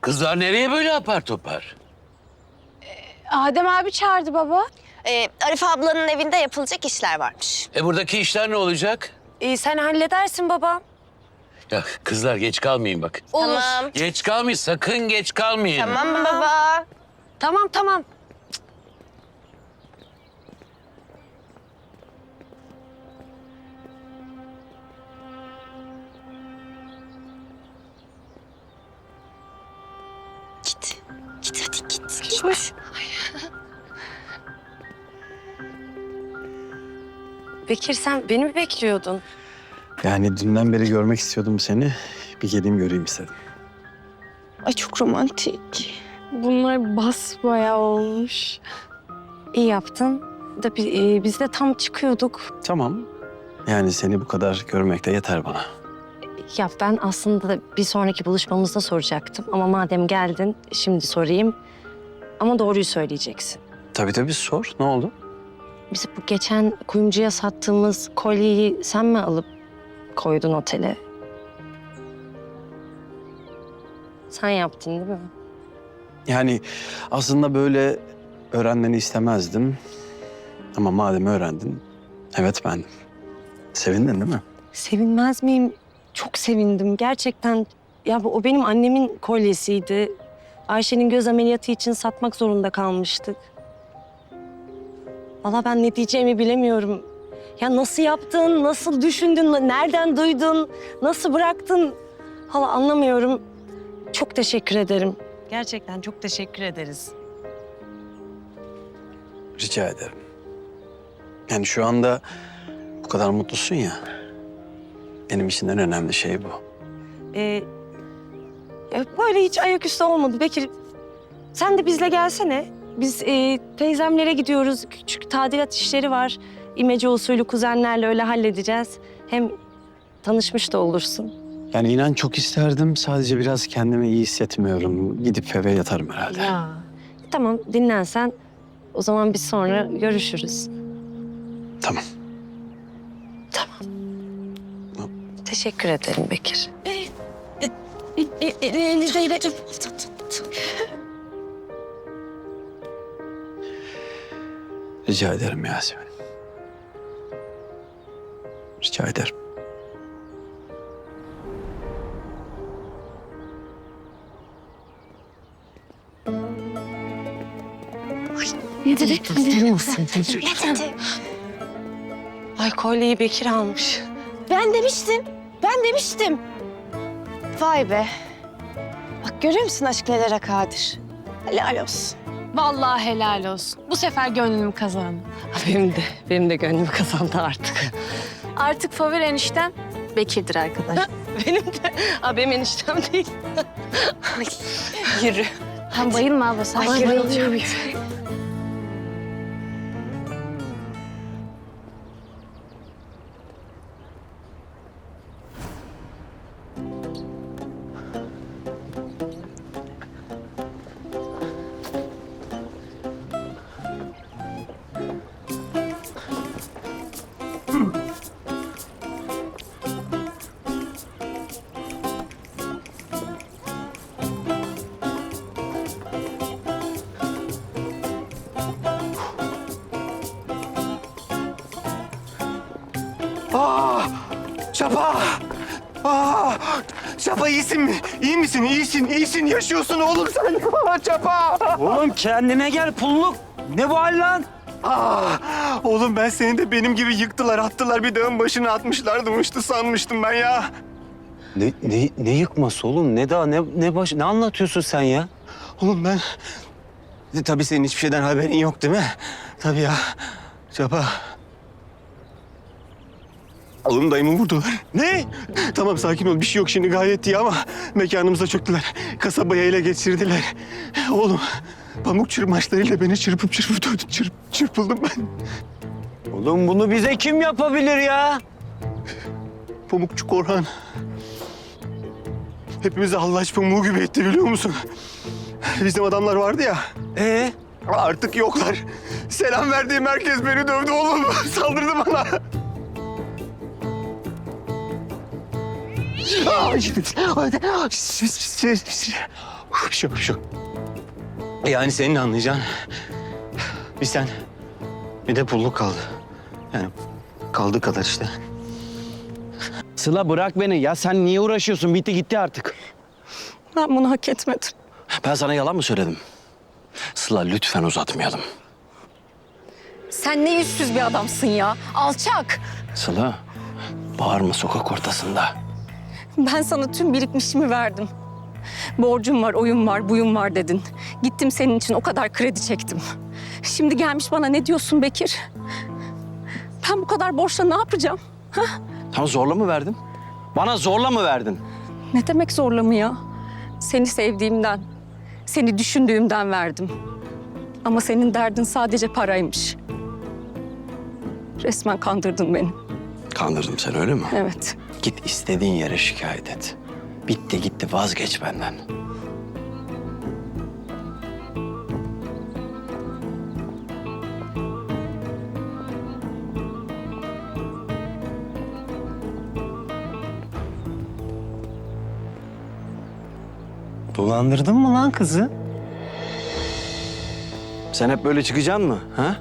Kızlar nereye böyle apar topar? Adem abi çağırdı baba. Ee, Arife ablanın evinde yapılacak işler varmış. E buradaki işler ne olacak? Ee, sen halledersin baba. Ya kızlar geç kalmayın bak. Tamam. Geç kalmayın sakın geç kalmayın. Tamam baba? Tamam tamam. Bekir sen beni mi bekliyordun? Yani dünden beri görmek istiyordum seni. Bir geleyim göreyim istedim. Ay çok romantik. Bunlar basbayağı olmuş. İyi yaptın. Da bi- e, biz de tam çıkıyorduk. Tamam. Yani seni bu kadar görmek de yeter bana. Ya ben aslında bir sonraki buluşmamızda soracaktım. Ama madem geldin şimdi sorayım. Ama doğruyu söyleyeceksin. Tabii tabii sor. Ne oldu? Biz bu geçen kuyumcuya sattığımız kolyeyi sen mi alıp koydun otele? Sen yaptın değil mi? Yani aslında böyle öğrenmeni istemezdim. Ama madem öğrendin, evet ben. Sevindin değil mi? Sevinmez miyim? Çok sevindim gerçekten. Ya bu o benim annemin kolyesiydi. Ayşe'nin göz ameliyatı için satmak zorunda kalmıştık. Valla ben ne diyeceğimi bilemiyorum. Ya nasıl yaptın, nasıl düşündün, nereden duydun, nasıl bıraktın? Hala anlamıyorum. Çok teşekkür ederim. Gerçekten çok teşekkür ederiz. Rica ederim. Yani şu anda bu kadar mutlusun ya. Benim için en önemli şey bu. Ee, böyle hiç ayaküstü olmadı. Bekir sen de bizle gelsene. Biz e, teyzemlere gidiyoruz. Küçük tadilat işleri var. İmece usulü kuzenlerle öyle halledeceğiz. Hem tanışmış da olursun. Yani inan çok isterdim. Sadece biraz kendimi iyi hissetmiyorum. Gidip eve yatarım herhalde. Tamam dinlen sen. O zaman biz sonra görüşürüz. Tamam. Teşekkür ederim Bekir. Rica ederim Yasemin. Rica ederim. Ay kolyeyi Bekir almış. Ben demiştim. Ben demiştim. Vay be. Bak görüyor musun aşk nelere kadir? Helal olsun. Vallahi helal olsun. Bu sefer gönlümü kazandı. Benim de, benim de gönlüm kazandı artık. Artık favori enişten Bekir'dir arkadaş. benim de. Aa, benim eniştem değil. Yürü. Ha, bayılma abla. Ay, bayılıyorum. Çapa! Aa! Çapa iyisin mi? İyi misin? İyisin, iyisin. Yaşıyorsun oğlum sen. Çapa! Oğlum kendine gel pulluk. Ne bu hal lan? Aa! Oğlum ben seni de benim gibi yıktılar, attılar. Bir dağın başına atmışlardı. Uçtu sanmıştım ben ya. Ne, ne, ne yıkması oğlum? Ne daha ne, ne baş... Ne anlatıyorsun sen ya? Oğlum ben... E, Tabii senin hiçbir şeyden haberin yok değil mi? Tabii ya. Çapa. Oğlum dayımı vurdular. Ne? Tamam sakin ol. Bir şey yok şimdi gayet iyi ama mekanımıza çöktüler. Kasabayı ele geçirdiler. Oğlum pamuk çırmaçlarıyla beni çırpıp çırpıp. Çırp, çırpıldım ben. Oğlum bunu bize kim yapabilir ya? Pamukçu Korhan. Hepimizi hallaç pamuğu gibi etti biliyor musun? Bizim adamlar vardı ya. Ee? Artık yoklar. Selam verdiğim herkes beni dövdü oğlum. Saldırdı bana. Ay, Bir şey şey. Yani senin anlayacağın bir sen bir de pulluk kaldı. Yani kaldığı kadar işte. Sıla bırak beni. Ya sen niye uğraşıyorsun? Bitti gitti artık. Ben bunu hak etmedim. Ben sana yalan mı söyledim? Sıla lütfen uzatmayalım. Sen ne yüzsüz bir adamsın ya. Alçak. Sıla bağırma sokak ortasında. Ben sana tüm birikmişimi verdim. Borcum var, oyun var, buyum var dedin. Gittim senin için o kadar kredi çektim. Şimdi gelmiş bana ne diyorsun Bekir? Ben bu kadar borçla ne yapacağım? Tam zorla mı verdin? Bana zorla mı verdin? Ne demek zorla mı ya? Seni sevdiğimden, seni düşündüğümden verdim. Ama senin derdin sadece paraymış. Resmen kandırdın beni. Kandırdım seni öyle mi? Evet. Git istediğin yere şikayet et. Bitti gitti vazgeç benden. Dolandırdın mı lan kızı? Sen hep böyle çıkacaksın mı? Ha?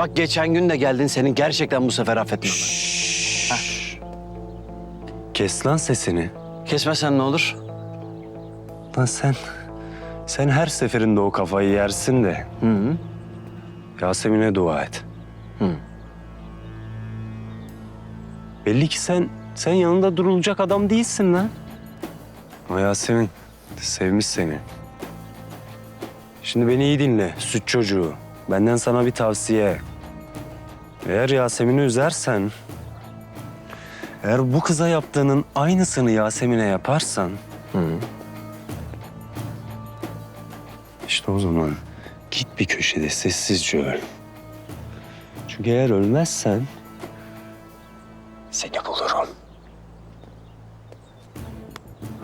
Bak geçen gün de geldin senin gerçekten bu sefer affetmem. Kes lan sesini. Kesmesen ne olur? Lan sen... Sen her seferinde o kafayı yersin de. Hı hı. Yasemin'e dua et. Hı. Belli ki sen sen yanında durulacak adam değilsin lan. Ama Yasemin sevmiş seni. Şimdi beni iyi dinle süt çocuğu. Benden sana bir tavsiye. Eğer Yasemin'i üzersen... Eğer bu kıza yaptığının aynısını Yasemin'e yaparsan... Hı. İşte o zaman git bir köşede sessizce öl. Çünkü eğer ölmezsen seni bulurum.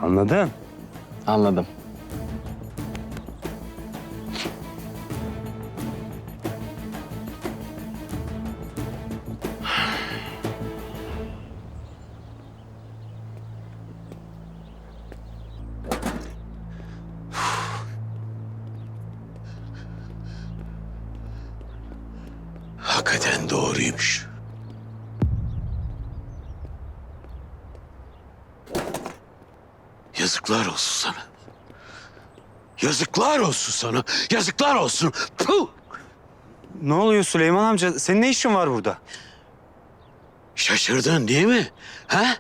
Anladın? Anladım. Yazıklar olsun sana. Yazıklar olsun. Puh! Ne oluyor Süleyman amca? Senin ne işin var burada? Şaşırdın değil mi? Ha?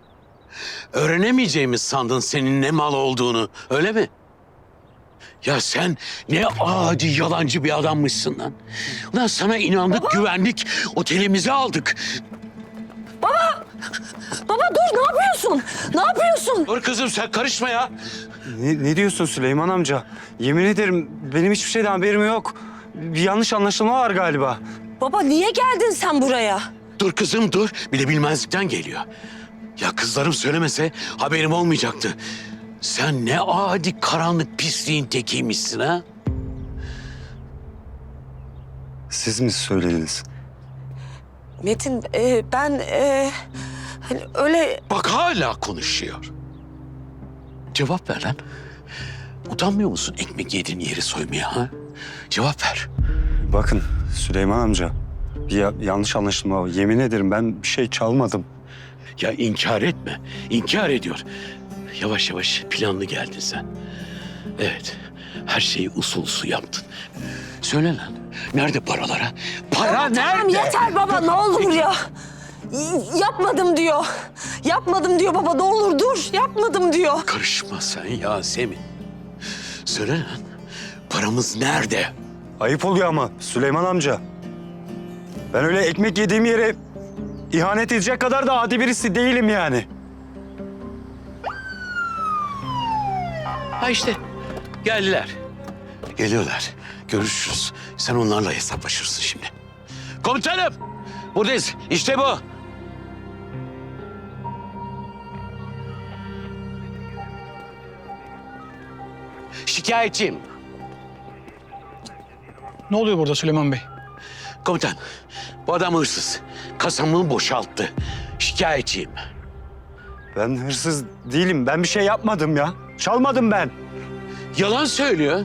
Öğrenemeyeceğimiz sandın senin ne mal olduğunu, öyle mi? Ya sen ne adi yalancı bir adammışsın lan. Ulan sana inandık, güvendik, otelimizi aldık. Baba dur ne yapıyorsun? Ne yapıyorsun? Dur kızım sen karışma ya. Ne, ne diyorsun Süleyman amca? Yemin ederim benim hiçbir şeyden haberim yok. Bir yanlış anlaşılma var galiba. Baba niye geldin sen buraya? Dur kızım dur. Bir de bilmezlikten geliyor. Ya kızlarım söylemese haberim olmayacaktı. Sen ne adi karanlık pisliğin tekiymişsin ha? Siz mi söylediniz? Metin e, ben e, hani öyle Bak hala konuşuyor. Cevap ver lan. Utanmıyor musun ekmek yediğin yeri soymaya ha? Cevap ver. Bakın Süleyman amca. Bir ya- yanlış anlaşılma var. Yemin ederim ben bir şey çalmadım. Ya inkar etme. İnkar ediyor. Yavaş yavaş planlı geldin sen. Evet. Her şeyi usul yaptın. Söyle lan. Nerede paralara? Para nerede? Tamam yeter baba ne olur ya. Y- Yapmadım diyor. Yapmadım diyor baba ne olur dur. Yapmadım diyor. Karışma sen Yasemin. Söyle lan. Paramız nerede? Ayıp oluyor ama Süleyman amca. Ben öyle ekmek yediğim yere ihanet edecek kadar da adi birisi değilim yani. Ha işte. Geldiler. Geliyorlar. Görüşürüz. Sen onlarla hesaplaşırsın şimdi. Komutanım. Buradayız. İşte bu. Şikayetçiyim. Ne oluyor burada Süleyman Bey? Komutan, bu adam hırsız. Kasamı boşalttı. Şikayetçiyim. Ben hırsız değilim. Ben bir şey yapmadım ya. Çalmadım ben. Yalan söylüyor.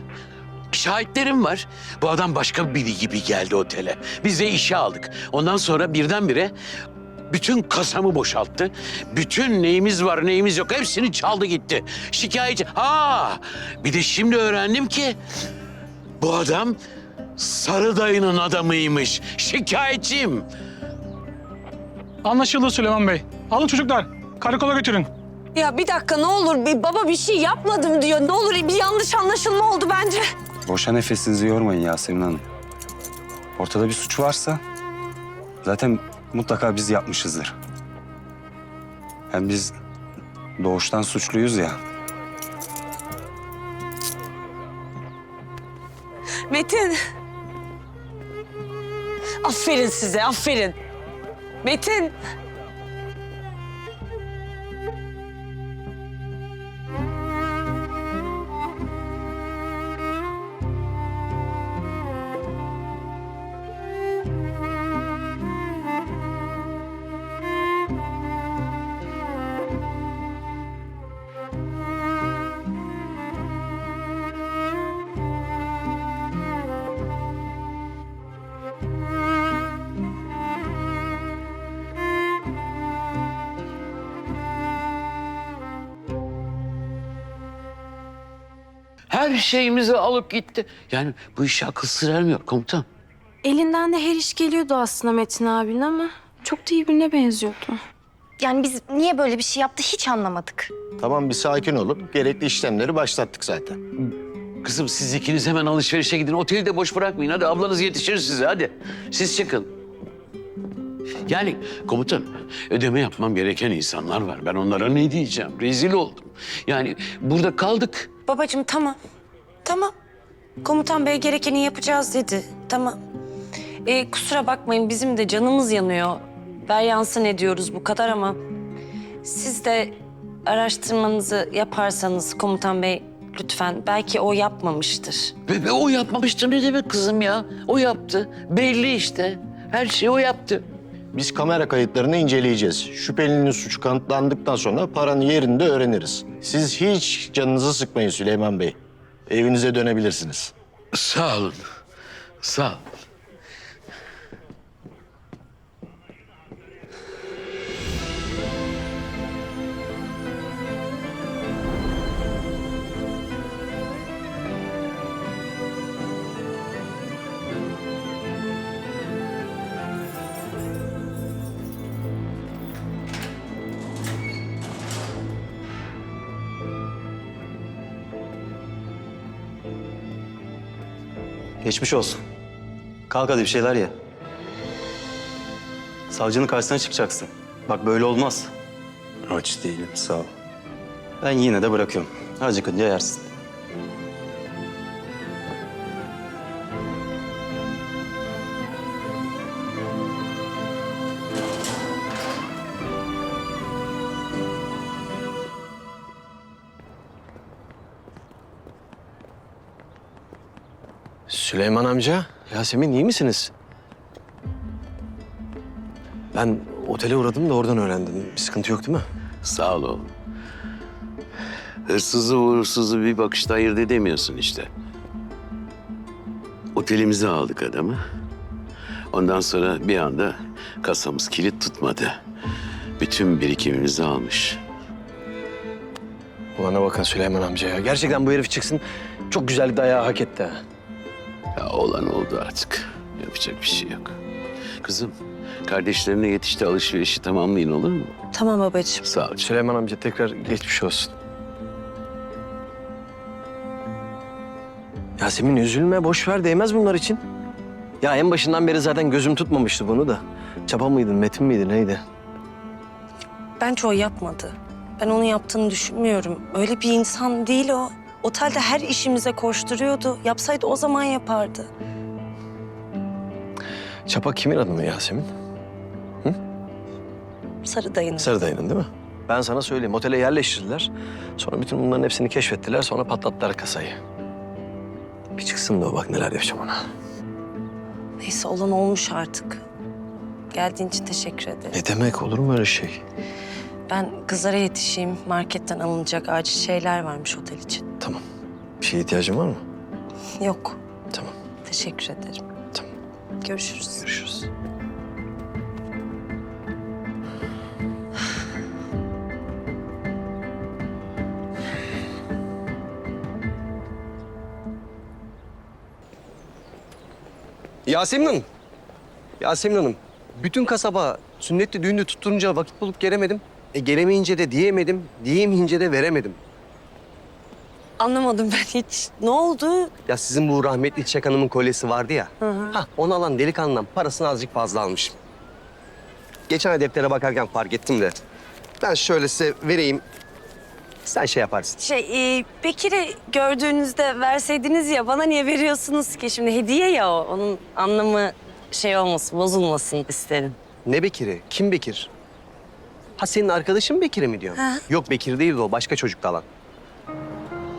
Şahitlerim var. Bu adam başka biri gibi geldi otele. Biz de işe aldık. Ondan sonra birdenbire bütün kasamı boşalttı. Bütün neyimiz var neyimiz yok hepsini çaldı gitti. Şikayetçi. Ha bir de şimdi öğrendim ki bu adam Sarı dayının adamıymış. Şikayetçiyim. Anlaşıldı Süleyman Bey. Alın çocuklar. Karakola götürün. Ya bir dakika ne olur bir baba bir şey yapmadım diyor. Ne olur bir yanlış anlaşılma oldu bence. Boşa nefesinizi yormayın Yasemin Hanım. Ortada bir suç varsa zaten mutlaka biz yapmışızdır. Hem biz doğuştan suçluyuz ya. Metin. Aferin size aferin. Metin. Her şeyimizi alıp gitti. Yani bu işe akıl sır ermiyor komutan. Elinden de her iş geliyordu aslında Metin abinin ama çok da iyi birine benziyordu. Yani biz niye böyle bir şey yaptı hiç anlamadık. Tamam bir sakin olun. Gerekli işlemleri başlattık zaten. Kızım siz ikiniz hemen alışverişe gidin. Oteli de boş bırakmayın. Hadi ablanız yetişir size hadi. Siz çıkın. Yani komutan ödeme yapmam gereken insanlar var. Ben onlara ne diyeceğim? Rezil oldum. Yani burada kaldık. Babacığım tamam. Tamam. Komutan bey gerekeni yapacağız dedi. Tamam. Ee, kusura bakmayın bizim de canımız yanıyor. Ver yansın ediyoruz bu kadar ama... Siz de araştırmanızı yaparsanız komutan bey lütfen. Belki o yapmamıştır. Ve, ve o yapmamıştır ne demek kızım ya? O yaptı. Belli işte. Her şeyi o yaptı. Biz kamera kayıtlarını inceleyeceğiz. Şüphelinin suçu kanıtlandıktan sonra paranın yerini de öğreniriz. Siz hiç canınızı sıkmayın Süleyman Bey. Evinize dönebilirsiniz. Sağ olun. Sağ olun. Geçmiş olsun. Kalk hadi bir şeyler ye. Savcının karşısına çıkacaksın. Bak böyle olmaz. Aç değilim sağ ol. Ben yine de bırakıyorum. Acıkınca yersin. Süleyman amca, Yasemin iyi misiniz? Ben otele uğradım da oradan öğrendim. Bir sıkıntı yok değil mi? Sağ ol oğlum. Hırsızı uğursuzu bir bakışta ayırt edemiyorsun işte. Otelimize aldık adamı. Ondan sonra bir anda kasamız kilit tutmadı. Bütün birikimimizi almış. Bana bakın Süleyman amca ya. Gerçekten bu herif çıksın çok güzel bir dayağı hak etti ha. Ya olan oldu artık. Yapacak bir şey yok. Kızım, kardeşlerine yetişti alışverişi tamamlayın olur mu? Tamam babacığım. Sağ ol. Süleyman amca tekrar geçmiş olsun. Yasemin üzülme, boş ver değmez bunlar için. Ya en başından beri zaten gözüm tutmamıştı bunu da. Çapa mıydın, Metin miydi, neydi? Bence o yapmadı. Ben onun yaptığını düşünmüyorum. Öyle bir insan değil o. Otelde her işimize koşturuyordu. Yapsaydı o zaman yapardı. Çapa kimin adı mı Yasemin? Sarı dayının. Sarı dayının değil mi? Ben sana söyleyeyim, otele yerleştirdiler. Sonra bütün bunların hepsini keşfettiler, sonra patlattılar kasayı. Bir çıksın da o bak neler yapacağım ona. Neyse olan olmuş artık. Geldiğin için teşekkür ederim. Ne demek olur mu öyle şey? Ben kızlara yetişeyim. Marketten alınacak acil şeyler varmış otel için. Şeye ihtiyacın var mı? Yok. Tamam. Teşekkür ederim. Tamam. Görüşürüz. Görüşürüz. Yasemin Hanım. Yasemin Hanım. Bütün kasaba sünnetli düğünü tutturunca vakit bulup gelemedim. E gelemeyince de diyemedim. Diyemeyince de veremedim. Anlamadım ben hiç. Ne oldu? Ya sizin bu rahmetli Çiçek Hanım'ın kolyesi vardı ya. Hı hı. Hah, onu alan delikanlıdan parasını azıcık fazla almışım. Geçen ay deftere bakarken fark ettim de. Ben şöyle size vereyim. Sen şey yaparsın. Şey, e, Bekir'i gördüğünüzde verseydiniz ya bana niye veriyorsunuz ki? Şimdi hediye ya o. Onun anlamı şey olmasın, bozulmasın isterim. Ne Bekir'i? Kim Bekir? Ha senin arkadaşın Bekir'i mi diyorsun? Ha. Yok Bekir değil o. Başka çocukta alan.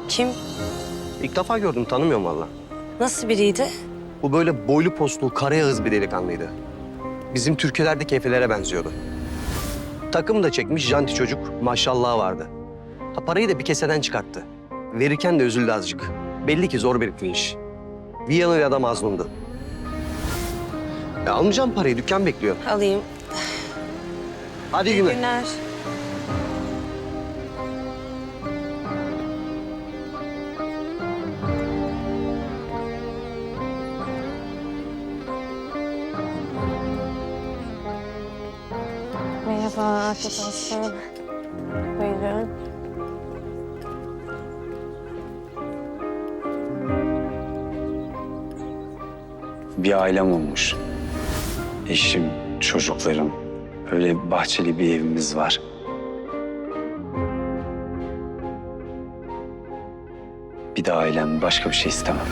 Kim? İlk defa gördüm tanımıyorum valla. Nasıl biriydi? Bu böyle boylu postlu, kara ağız bir delikanlıydı. Bizim türkülerdeki efelere benziyordu. Takım da çekmiş, janti çocuk. Maşallah vardı. Ha parayı da bir keseden çıkarttı. Verirken de üzüldü azıcık. Belli ki zor birikmiş. Viyanalı adam mazlumdu. Ya almayacağım parayı, dükkan bekliyor. Alayım. Hadi İyi günler. günler. Olsun. Buyurun. Bir ailem olmuş. Eşim, çocuklarım. Öyle bahçeli bir evimiz var. Bir de ailem, başka bir şey istemem.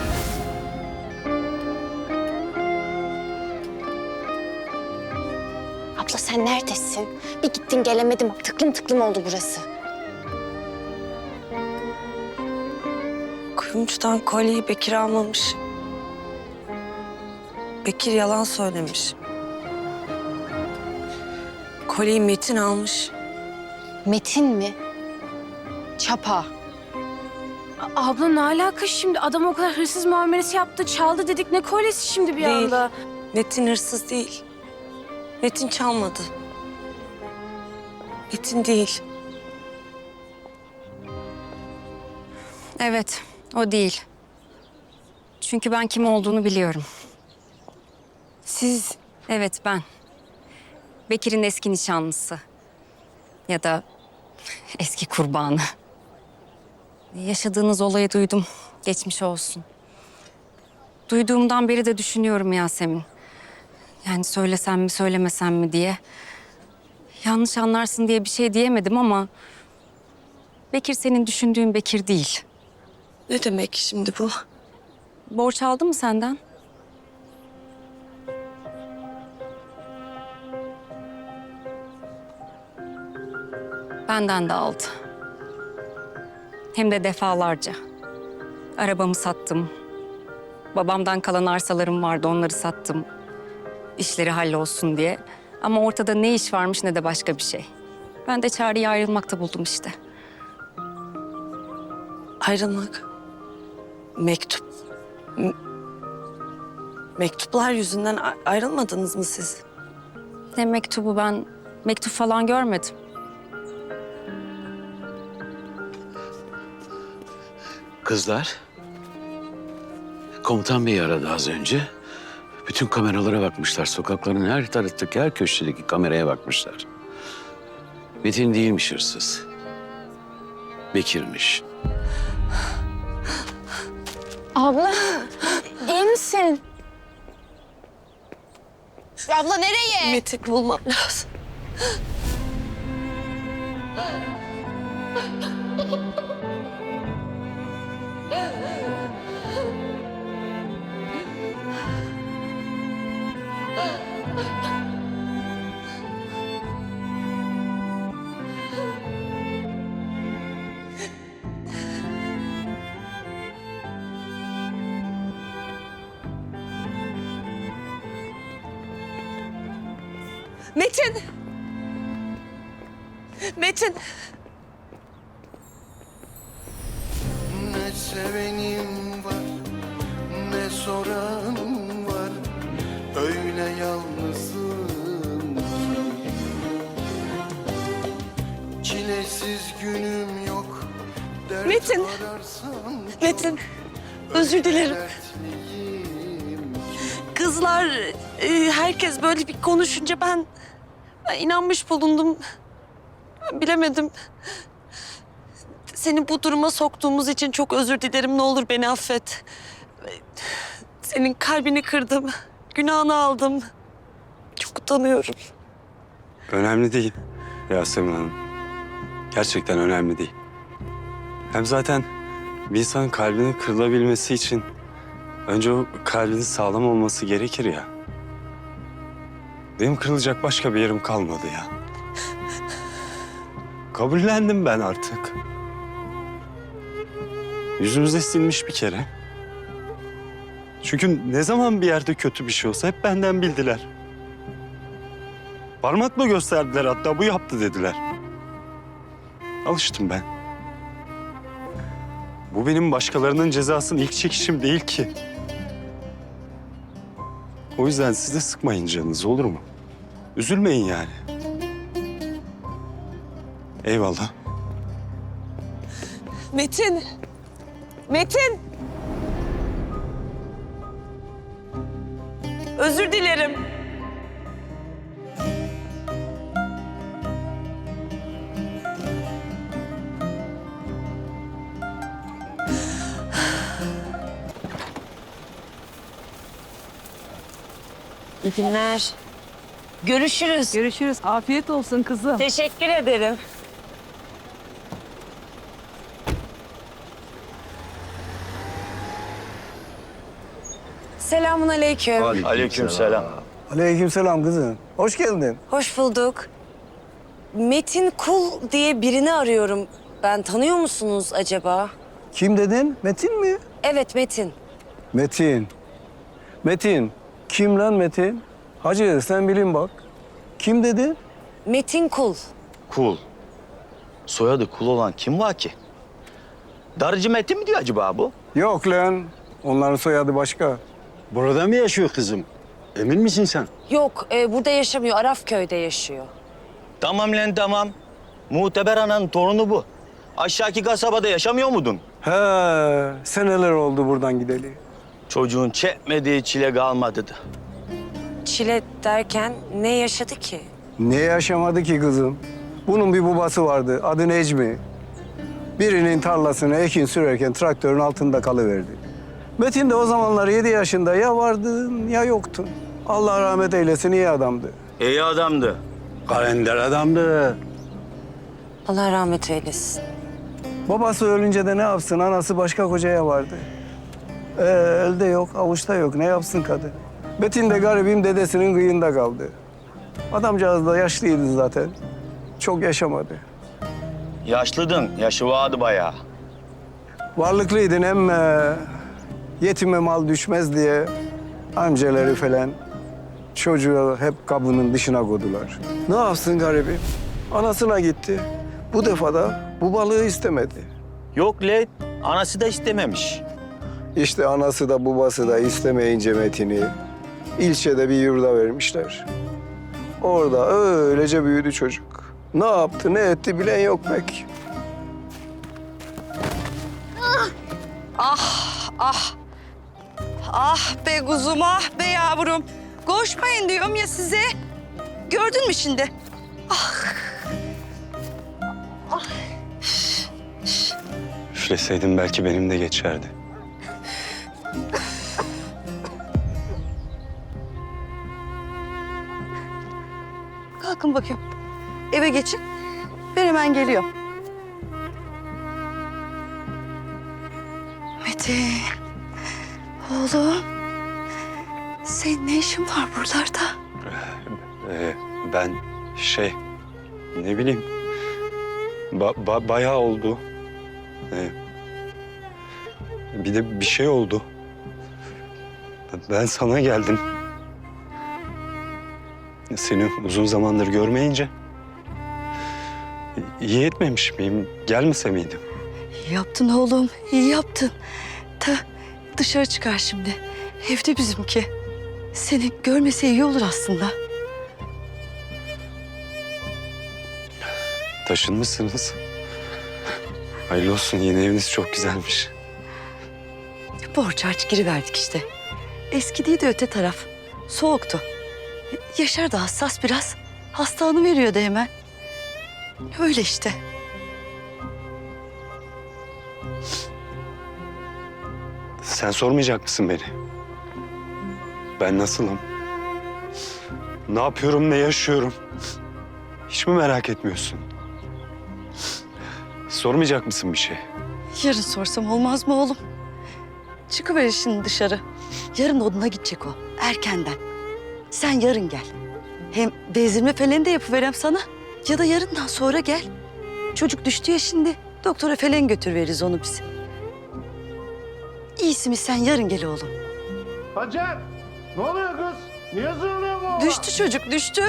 Sen neredesin? Bir gittin gelemedim. Tıklım tıklım oldu burası. Kuyumcudan kolyeyi Bekir almamış. Bekir yalan söylemiş. Kolyeyi Metin almış. Metin mi? Çapa. Abla ne alaka şimdi? Adam o kadar hırsız muamelesi yaptı, çaldı dedik. Ne kolyesi şimdi bir Değil. anda? Metin hırsız değil. Metin çalmadı. Metin değil. Evet, o değil. Çünkü ben kim olduğunu biliyorum. Siz Evet, ben. Bekir'in eski nişanlısı. Ya da eski kurbanı. Yaşadığınız olayı duydum. Geçmiş olsun. Duyduğumdan beri de düşünüyorum Yasemin. Yani söylesem mi söylemesem mi diye. Yanlış anlarsın diye bir şey diyemedim ama... Bekir senin düşündüğün Bekir değil. ne demek şimdi bu? Borç aldı mı senden? Benden de aldı. Hem de defalarca. Arabamı sattım. Babamdan kalan arsalarım vardı, onları sattım. İşleri hallolsun diye. Ama ortada ne iş varmış ne de başka bir şey. Ben de çareyi ayrılmakta buldum işte. Ayrılmak. Mektup. M- Mektuplar yüzünden ayrılmadınız mı siz? Ne mektubu ben mektup falan görmedim. Kızlar. Komutan bey aradı az önce. Bütün kameralara bakmışlar. Sokakların her taraftaki, her köşedeki kameraya bakmışlar. Metin değilmiş hırsız. Bekir'miş. Abla iyi misin? Abla nereye? Metin bulmam lazım. Metin! Ne sevenim var ne soranım var Öyle yalnızım ki Çilesiz günüm yok dert Metin. Metin, özür dilerim. Kızlar, e, herkes böyle bir konuşunca ben, ben inanmış bulundum. Bilemedim. Seni bu duruma soktuğumuz için çok özür dilerim. Ne olur beni affet. Senin kalbini kırdım. Günahını aldım. Çok utanıyorum. Önemli değil Yasemin Hanım. Gerçekten önemli değil. Hem zaten bir insanın kalbinin kırılabilmesi için önce o kalbinin sağlam olması gerekir ya. Benim kırılacak başka bir yerim kalmadı ya. Kabullendim ben artık. Yüzümüze silmiş bir kere. Çünkü ne zaman bir yerde kötü bir şey olsa hep benden bildiler. Parmakla gösterdiler hatta bu yaptı dediler. Alıştım ben. Bu benim başkalarının cezasını ilk çekişim değil ki. O yüzden siz de sıkmayın canınızı olur mu? Üzülmeyin yani. Eyvallah. Metin! Metin! Özür dilerim. İyi günler. Görüşürüz. Görüşürüz. Afiyet olsun kızım. Teşekkür ederim. Selamun aleyküm. Aleykümselam. Aleykümselam kızım. Hoş geldin. Hoş bulduk. Metin Kul diye birini arıyorum. Ben tanıyor musunuz acaba? Kim dedin? Metin mi? Evet Metin. Metin. Metin. Kim lan Metin? Hacı sen bilin bak. Kim dedi? Metin Kul. Kul. Soyadı kul olan kim var ki? Darıcı Metin mi diyor acaba bu? Yok lan. Onların soyadı başka. Burada mı yaşıyor kızım? Emin misin sen? Yok e, burada yaşamıyor. Arafköy'de yaşıyor. Tamam lan tamam. Muhteber ananın torunu bu. Aşağıki kasabada yaşamıyor muydun? He, seneler oldu buradan gideli. Çocuğun çekmediği çile kalmadı da. Çile derken ne yaşadı ki? Ne yaşamadı ki kızım? Bunun bir babası vardı. Adı Necmi. Birinin tarlasına ekin sürerken traktörün altında kalıverdi. Metin de o zamanlar yedi yaşında ya vardın ya yoktun. Allah rahmet eylesin iyi adamdı. İyi adamdı. Kalender adamdı. Allah rahmet eylesin. Babası ölünce de ne yapsın? Anası başka kocaya vardı. Ee, elde yok, avuçta yok. Ne yapsın kadın? Metin de garibim dedesinin kıyında kaldı. Adamcağız da yaşlıydı zaten. Çok yaşamadı. Yaşlıdın. Yaşı vardı bayağı. Varlıklıydın emme yetime mal düşmez diye amcaları falan çocuğu hep kabının dışına koydular. Ne yapsın garibim? Anasına gitti. Bu defa da bu balığı istemedi. Yok lan. Anası da istememiş. İşte anası da babası da istemeyince Metin'i ilçede bir yurda vermişler. Orada öylece büyüdü çocuk. Ne yaptı ne etti bilen yok pek. Ah, ah. Ah be kuzum, ah be yavrum. Koşmayın diyorum ya size. Gördün mü şimdi? Üfleseydim belki benim de geçerdi. Kalkın bakayım. Eve geçin. Ben hemen geliyorum. Metin. Oğlum. Senin ne işin var buralarda? Ee, ben şey ne bileyim ba- ba- bayağı oldu. Ee, bir de bir şey oldu. Ben sana geldim. Seni uzun zamandır görmeyince iyi etmemiş miyim? Gelmese miydim? İyi yaptın oğlum, iyi yaptın. Ta dışarı çıkar şimdi. Evde bizimki. Seni görmese iyi olur aslında. Taşınmışsınız. Hayırlı olsun. Yeni eviniz çok güzelmiş. Borç harç giriverdik işte. Eski değil de öte taraf. Soğuktu. Yaşar da hassas biraz. Hastanı veriyordu hemen. Öyle işte. Sen sormayacak mısın beni? Ben nasılım? Ne yapıyorum, ne yaşıyorum? Hiç mi merak etmiyorsun? Sormayacak mısın bir şey? Yarın sorsam olmaz mı oğlum? Çıkıver şimdi dışarı. Yarın oduna gidecek o. Erkenden. Sen yarın gel. Hem bezirme falan da yapıverem sana. Ya da yarından sonra gel. Çocuk düştü ya şimdi. Doktora falan götürveririz onu biz. İyisi mi sen yarın gel oğlum. Hacer! Ne oluyor kız? Niye zırlıyor bu? Düştü çocuk düştü.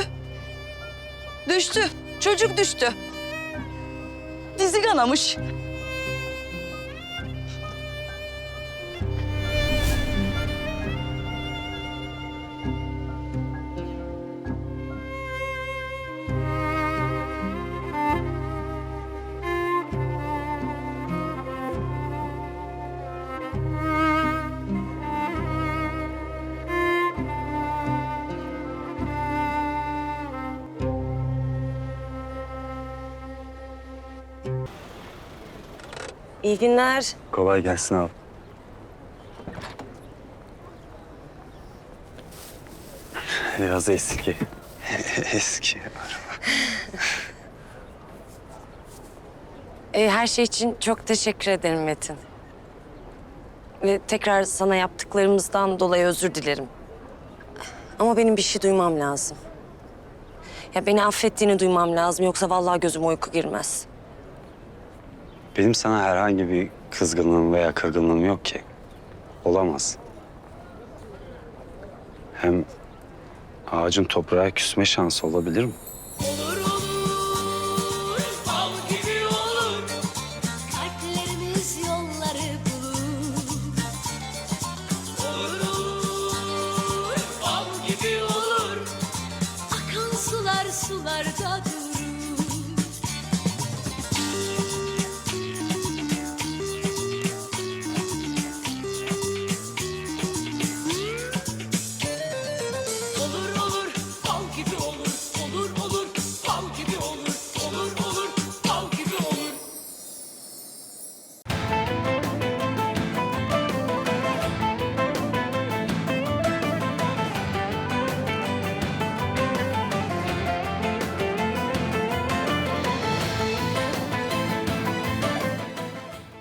Düştü. Çocuk düştü. Dizi kanamış. İyi günler. Kolay gelsin abi. Biraz eski. eski. Ee, her şey için çok teşekkür ederim Metin. Ve tekrar sana yaptıklarımızdan dolayı özür dilerim. Ama benim bir şey duymam lazım. Ya beni affettiğini duymam lazım yoksa vallahi gözüme uyku girmez. Benim sana herhangi bir kızgınlığım veya kırgınlığım yok ki. Olamaz. Hem ağacın toprağa küsme şansı olabilir mi?